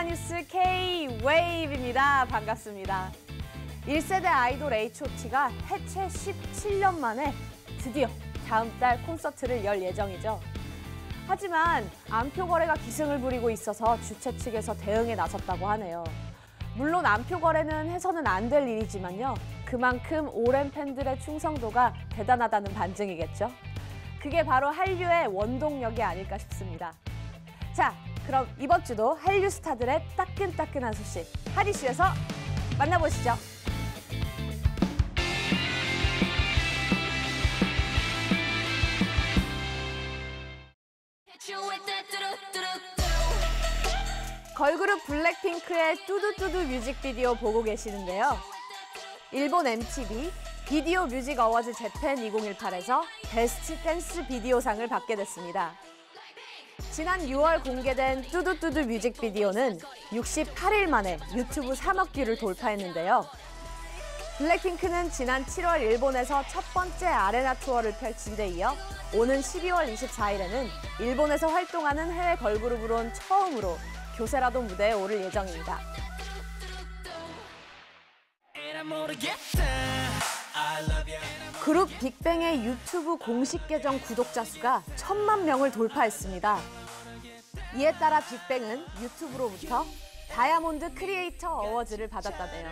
드라마뉴스 K-웨이브입니다. 반갑습니다. 1세대 아이돌 H.O.T가 해체 17년 만에 드디어 다음 달 콘서트를 열 예정이죠. 하지만 안표 거래가 기승을 부리고 있어서 주최 측에서 대응에 나섰다고 하네요. 물론 안표 거래는 해서는 안 될 일이지만요. 그만큼 오랜 팬들의 충성도가 대단하다는 반증이겠죠. 그게 바로 한류의 원동력이 아닐까 싶습니다. 자, 그럼 이번 주도 한류 스타들의 따끈따끈한 소식 하리슈에서 만나보시죠. 걸그룹 블랙핑크의 뚜두뚜두 뮤직비디오 보고 계시는데요. 일본 MTV 비디오 뮤직 어워즈 재팬 2018에서 베스트 댄스 비디오상을 받게 됐습니다. 지난 6월 공개된 뚜두뚜두 뮤직비디오는 68일 만에 유튜브 3억 뷰를 돌파했는데요. 블랙핑크는 지난 7월 일본에서 첫 번째 아레나 투어를 펼친 데 이어 오는 12월 24일에는 일본에서 활동하는 해외 걸그룹으론 처음으로 교세라도 무대에 오를 예정입니다. 그룹 빅뱅의 유튜브 공식 계정 구독자 수가 천만 명을 돌파했습니다. 이에 따라 빅뱅은 유튜브로부터 다이아몬드 크리에이터 어워즈를 받았다네요.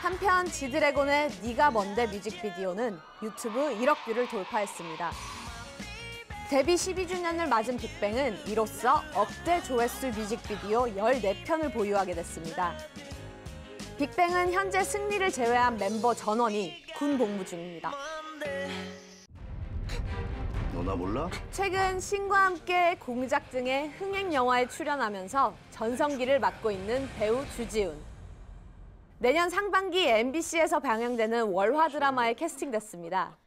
한편 지드래곤의 네가 뭔데 뮤직비디오는 유튜브 1억 뷰를 돌파했습니다. 데뷔 12주년을 맞은 빅뱅은 이로써 억대 조회수 뮤직비디오 14편을 보유하게 됐습니다. 빅뱅은 현재 승리를 제외한 멤버 전원이 군 복무 중입니다. 너나 몰라? 최근 신과 함께 공작 등의 흥행 영화에 출연하면서 전성기를 맡고 있는 배우 주지훈. 내년 상반기 MBC에서 방영되는 월화 드라마에 캐스팅됐습니다.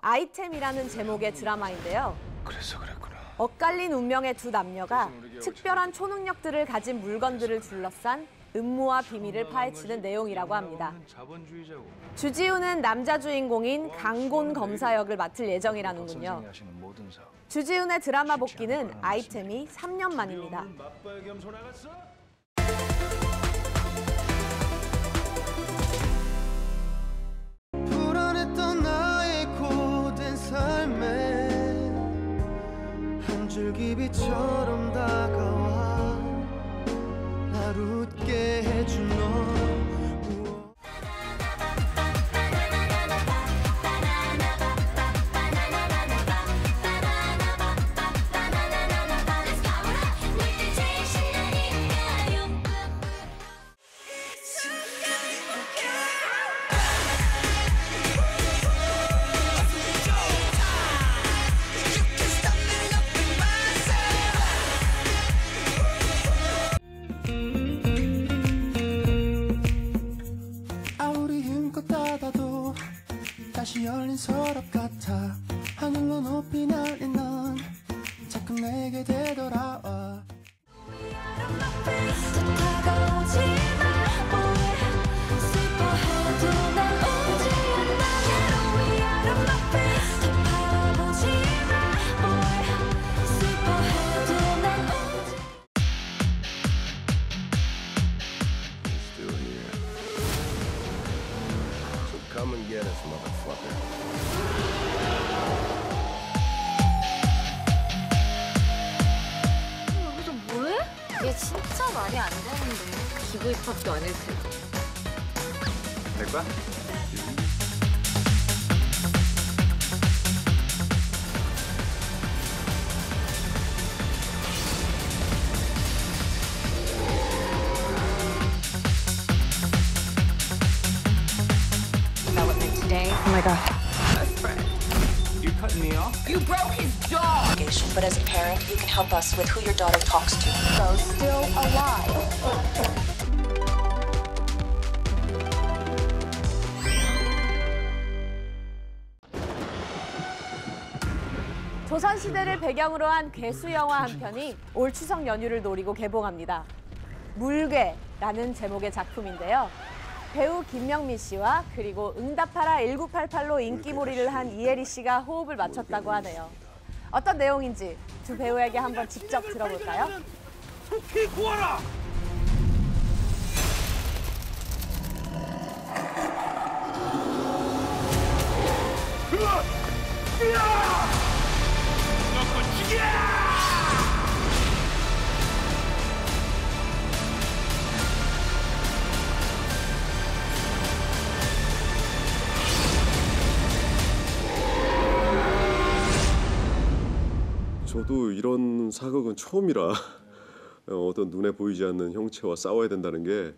아이템이라는 제목의 드라마인데요. 그래서 그랬구나. 엇갈린 운명의 두 남녀가 특별한 초능력들을 가진 물건들을 둘러싼 음모와 비밀을 파헤치는 내용이라고 합니다. 주지훈은 남자 주인공인 강곤 검사 역을 맡을 예정이라는군요. 주지훈의 드라마 복귀는 아이템이 3년 만입니다. 줄기비처럼 다가와 날 진짜 말이 안 되는데 기부 입학도 아닐 테고 될 거야? development today. Oh my god. You cutting me off? obligation, but as a parent, you can help us with who your daughter talks to. So, still alive. 조선시대를 배경으로 한 괴수 영화 한 편이 올 추석 연휴를 노리고 개봉합니다. 물괴라는 제목의 작품인데요. 배우 김명미 씨와 그리고 응답하라 1988로 인기몰이를 한 이혜리 씨가 호흡을 맞췄다고 하네요. 어떤 내용인지 두 배우에게 한번 직접 들어볼까요? 속히 구하라! 저도 이런 사극은 처음이라 어, 어떤 눈에 보이지 않는 형체와 싸워야 된다는 게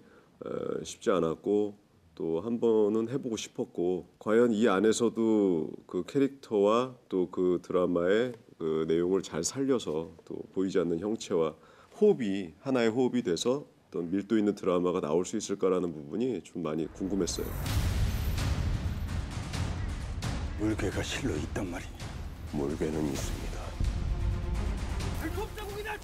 어, 쉽지 않았고 또 한 번은 해보고 싶었고 과연 이 안에서도 그 캐릭터와 또 그 드라마의 그 내용을 잘 살려서 또 보이지 않는 형체와 호흡이 하나의 호흡이 돼서 어떤 밀도 있는 드라마가 나올 수 있을까라는 부분이 좀 많이 궁금했어요. 물개가 실로 있단 말이니. 물개는 있습니다.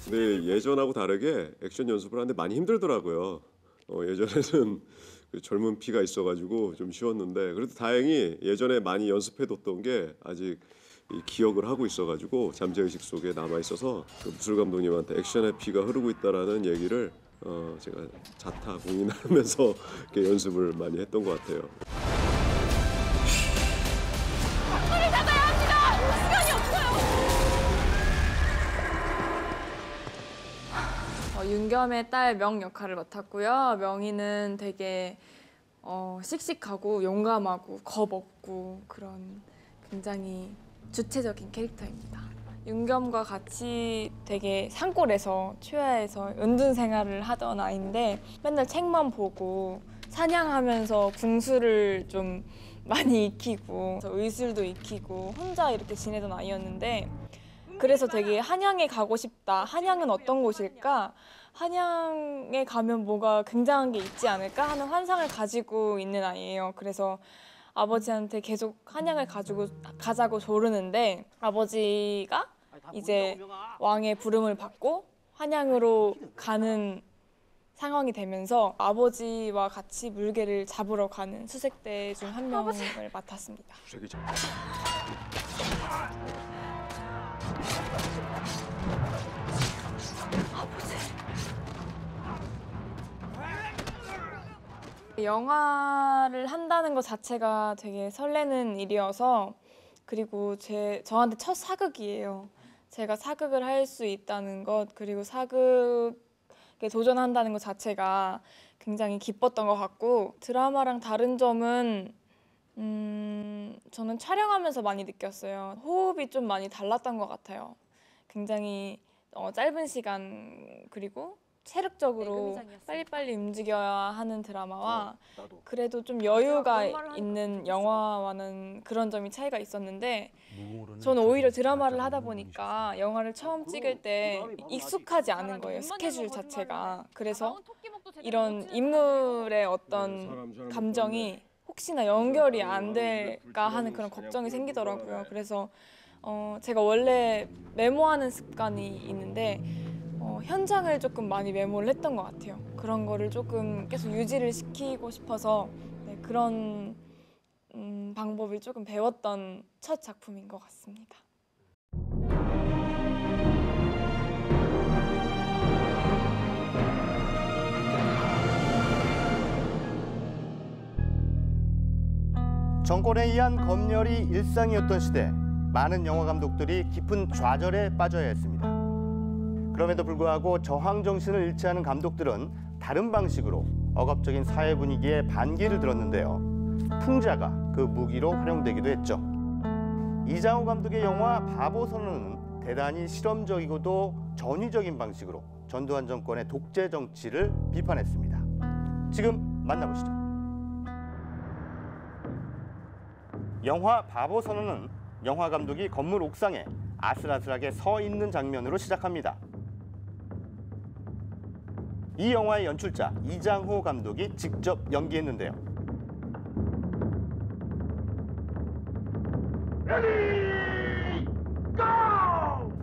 근데 예전하고 다르게 액션 연습을 하는데 많이 힘들더라고요. 어, 예전에는 그 젊은 피가 있어가지고 좀 쉬웠는데 그래도 다행히 예전에 많이 연습해뒀던 게 아직 이 기억을 하고 있어가지고 잠재의식 속에 남아 있어서 그 무술 감독님한테 액션의 피가 흐르고 있다라는 얘기를 어, 제가 자타 공인하면서 이렇게 연습을 많이 했던 것 같아요. 윤겸의 딸 명 역할을 맡았고요. 명희는 되게 어, 씩씩하고 용감하고 겁 없고 그런 굉장히 주체적인 캐릭터입니다. 윤겸과 같이 되게 산골에서 초야에서 은둔 생활을 하던 아이인데 맨날 책만 보고 사냥하면서 궁수를 좀 많이 익히고 의술도 익히고 혼자 이렇게 지내던 아이였는데 그래서 되게 한양에 가고 싶다. 한양은 어떤 곳일까? 한양에 가면 뭐가 굉장한 게 있지 않을까 하는 환상을 가지고 있는 아이예요. 그래서 아버지한테 계속 한양을 가지고 가자고 조르는데 아버지가 이제 왕의 부름을 받고 한양으로 가는 상황이 되면서 아버지와 같이 물개를 잡으러 가는 수색대 중 한 명을 맡았습니다. 주색이 잘- 영화를 한다는 것 자체가 되게 설레는 일이어서 그리고 제 저한테 첫 사극이에요. 제가 사극을 할 수 있다는 것 그리고 사극에 도전한다는 것 자체가 굉장히 기뻤던 것 같고 드라마랑 다른 점은 음, 저는 촬영하면서 많이 느꼈어요. 호흡이 좀 많이 달랐던 것 같아요. 굉장히 어, 짧은 시간 그리고 체력적으로 빨리빨리 움직여야 하는 드라마와 그래도 좀 여유가 있는 영화와는 그런 점이 차이가 있었는데 저는 오히려 드라마를 하다 보니까 영화를 처음 찍을 때 익숙하지 않은 거예요 스케줄 자체가. 그래서 이런 인물의 어떤 감정이 혹시나 연결이 안 될까 하는 그런 걱정이 생기더라고요. 그래서 어, 제가 원래 메모하는 습관이 있는데 어, 현장을 조금 많이 메모를 했던 것 같아요. 그런 거를 조금 계속 유지를 시키고 싶어서 네, 그런 음, 방법을 조금 배웠던 첫 작품인 것 같습니다. 정권에 의한 검열이 일상이었던 시대, 많은 영화 감독들이 깊은 좌절에 빠져야 했습니다. 그럼에도 불구하고 저항 정신을 잃지 않은 감독들은 다른 방식으로 억압적인 사회 분위기에 반기를 들었는데요. 풍자가 그 무기로 활용되기도 했죠. 이장호 감독의 영화 바보 선언은 대단히 실험적이고도 전위적인 방식으로 전두환 정권의 독재 정치를 비판했습니다. 지금 만나보시죠. 영화 바보 선언은 영화 감독이 건물 옥상에 아슬아슬하게 서 있는 장면으로 시작합니다. 이 영화의 연출자 이장호 감독이 직접 연기했는데요.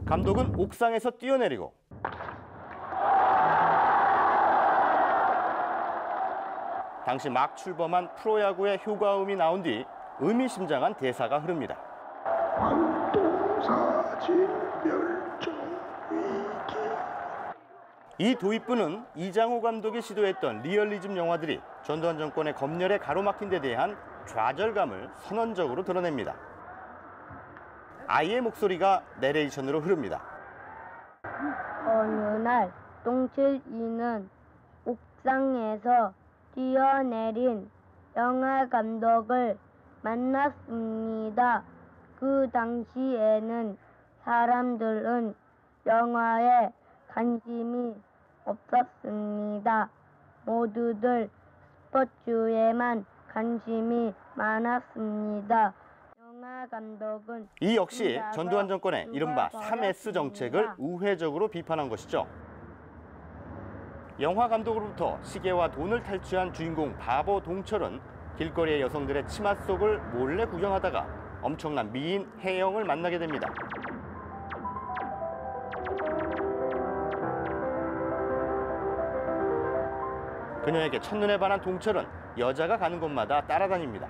감독은 옥상에서 뛰어내리고 당시 막 출범한 프로야구의 효과음이 나온 뒤 의미심장한 대사가 흐릅니다. 이 도입부는 이장호 감독이 시도했던 리얼리즘 영화들이 전두환 정권의 검열에 가로막힌 데 대한 좌절감을 선언적으로 드러냅니다. 아이의 목소리가 내레이션으로 흐릅니다. 어느 날 똥칠이는 옥상에서 뛰어내린 영화 감독을 만났습니다. 그 당시에는 사람들은 영화에 관심이 없었습니다. 모두들 스포츠에만 관심이 많았습니다. 영화 감독은 이 역시 전두환 정권의 이른바 버렸습니다. 3S 정책을 우회적으로 비판한 것이죠. 영화 감독으로부터 시계와 돈을 탈취한 주인공 바보 동철은 길거리의 여성들의 치마 속을 몰래 구경하다가 엄청난 미인 혜영을 만나게 됩니다. 그녀에게 첫눈에 반한 동철은 여자가 가는 곳마다 따라다닙니다.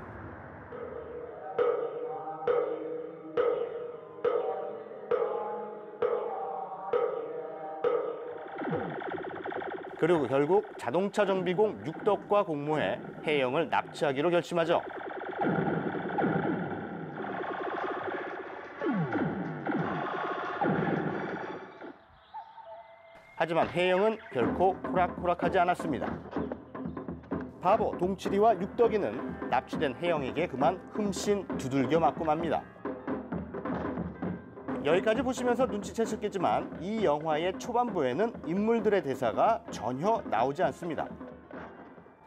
그리고 결국 자동차 정비공 육덕과 공모해 혜영을 납치하기로 결심하죠. 하지만 혜영은 결코 호락호락하지 않았습니다. 바보 동칠이와 육덕이는 납치된 혜영에게 그만 흠씬 두들겨 맞고 맙니다. 여기까지 보시면서 눈치채셨겠지만 이 영화의 초반부에는 인물들의 대사가 전혀 나오지 않습니다.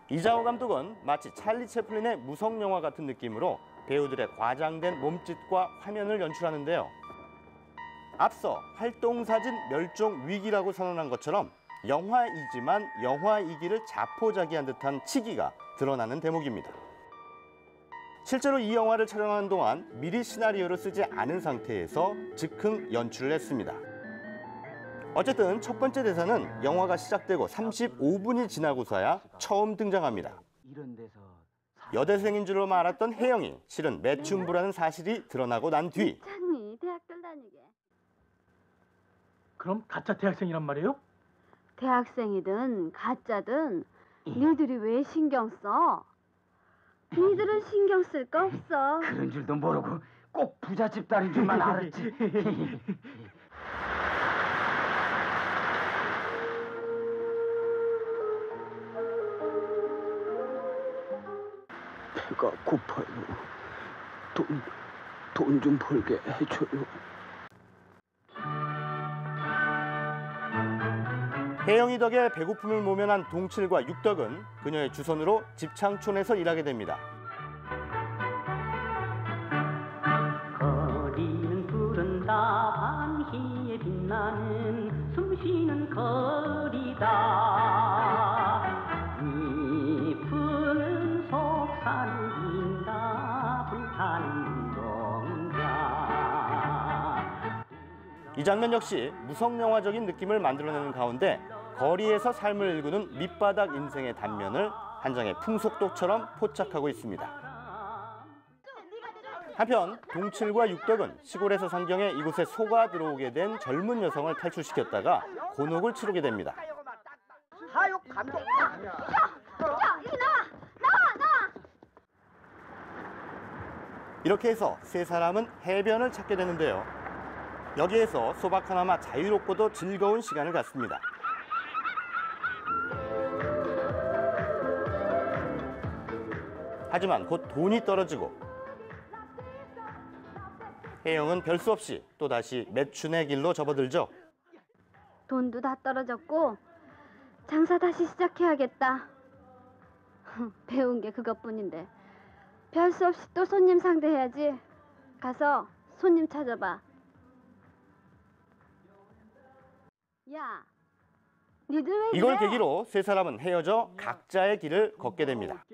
이장호 감독은 마치 찰리 채플린의 무성 영화 같은 느낌으로 배우들의 과장된 몸짓과 화면을 연출하는데요. 앞서 활동사진 멸종 위기라고 선언한 것처럼 영화이지만 영화이기를 자포자기한 듯한 치기가 드러나는 대목입니다. 실제로 이 영화를 촬영하는 동안 미리 시나리오를 쓰지 않은 상태에서 즉흥 연출을 했습니다. 어쨌든 첫 번째 대사는 영화가 시작되고 35분이 지나고서야 처음 등장합니다. 여대생인 줄로 알았던 혜영이 실은 매춘부라는 사실이 드러나고 난 뒤. 그럼 가짜 대학생이란 말이에요? 대학생이든 가짜든 니들이 왜 신경 써? 니들은 신경 쓸 거 없어. 그런 줄도 모르고 꼭 부잣집 딸인 줄만 알았지. 배가 고파요. 돈, 돈 좀 벌게 해줘요. 혜영이 덕에 배고픔을 모면한 동칠과 육덕은 그녀의 주선으로 집창촌에서 일하게 됩니다. 거리는 푸른다 반희에 빛나는 숨쉬는 거리다 이 장면 역시 무성 영화적인 느낌을 만들어내는 가운데 거리에서 삶을 일구는 밑바닥 인생의 단면을 한 장의 풍속독처럼 포착하고 있습니다. 한편 동칠과 육덕은 시골에서 상경해 이곳에 속아 들어오게 된 젊은 여성을 탈출시켰다가 곤혹을 치르게 됩니다. 하욕 감독 이렇게 해서 세 사람은 해변을 찾게 되는데요. 여기에서 소박 하나마 자유롭고도 즐거운 시간을 갖습니다. 하지만 곧 돈이 떨어지고 혜영은 별수 없이 또다시 매춘의 길로 접어들죠. 돈도 다 떨어졌고 장사 다시 시작해야겠다. 배운 게 그것뿐인데 별수 없이 또 손님 상대해야지. 가서 손님 찾아봐. 야, 이걸? 계기로 세 사람은 헤어져 각자의 길을 걷게 됩니다.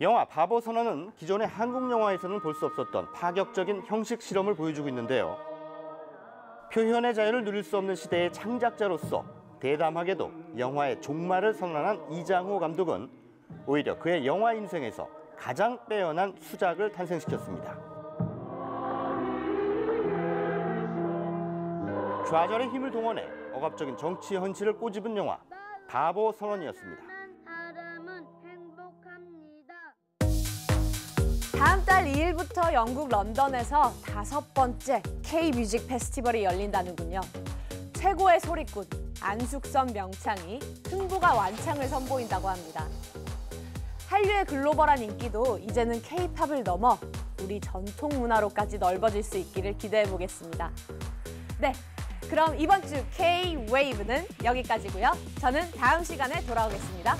영화 바보 선언은 기존의 한국 영화에서는 볼 수 없었던 파격적인 형식 실험을 보여주고 있는데요. 표현의 자유를 누릴 수 없는 시대의 창작자로서 대담하게도 영화의 종말을 선언한 이장호 감독은 오히려 그의 영화 인생에서 가장 빼어난 수작을 탄생시켰습니다. 좌절의 힘을 동원해 억압적인 정치 현실을 꼬집은 영화 바보 선언이었습니다. 다음 달 2일부터 영국 런던에서 다섯 번째 K-뮤직 페스티벌이 열린다는군요. 최고의 소리꾼 안숙선 명창이 흥부가 완창을 선보인다고 합니다. 한류의 글로벌한 인기도 이제는 K-팝을 넘어 우리 전통 문화로까지 넓어질 수 있기를 기대해 보겠습니다. 네, 그럼 이번 주 K-웨이브는 여기까지고요. 저는 다음 시간에 돌아오겠습니다.